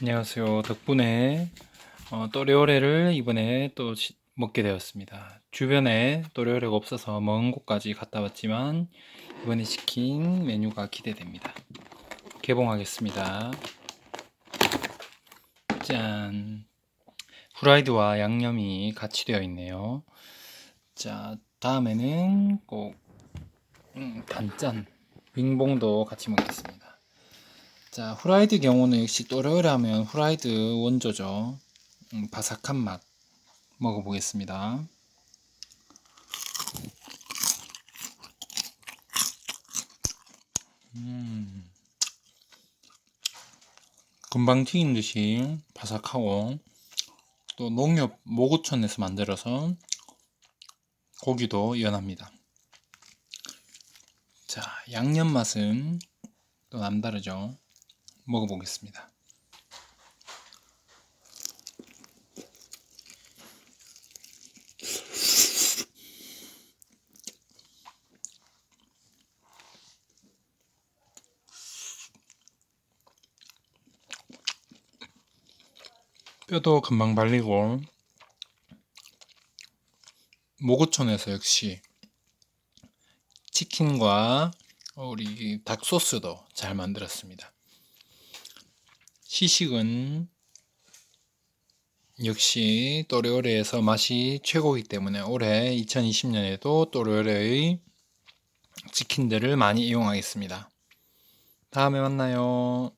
안녕하세요. 덕분에 어, 또레오레를 이번에 또 시- 먹게 되었습니다. 주변에 또레오레가 없어서 먼 곳까지 갔다 왔지만 이번에 시킨 메뉴가 기대됩니다. 개봉하겠습니다. 짠. 후라이드와 양념이 같이 되어 있네요. 자, 다음에는 꼭 음, 단짠 윙봉도 같이 먹겠습니다. 자, 후라이드 경우는 역시 또르르 하면 후라이드 원조죠. 음, 바삭한 맛 먹어보겠습니다. 음, 금방 튀긴 듯이 바삭하고 또 농협 모구촌에서 만들어서 고기도 연합니다. 자, 양념 맛은 또 남다르죠. 먹어보겠습니다. 뼈도 금방 발리고 모구촌에서 역시 치킨과 우리 닭 소스도 잘 만들었습니다. 시식은 역시 또레오레에서 맛이 최고이기 때문에 올해 2020년에도 또레오레의 치킨들을 많이 이용하겠습니다. 다음에 만나요.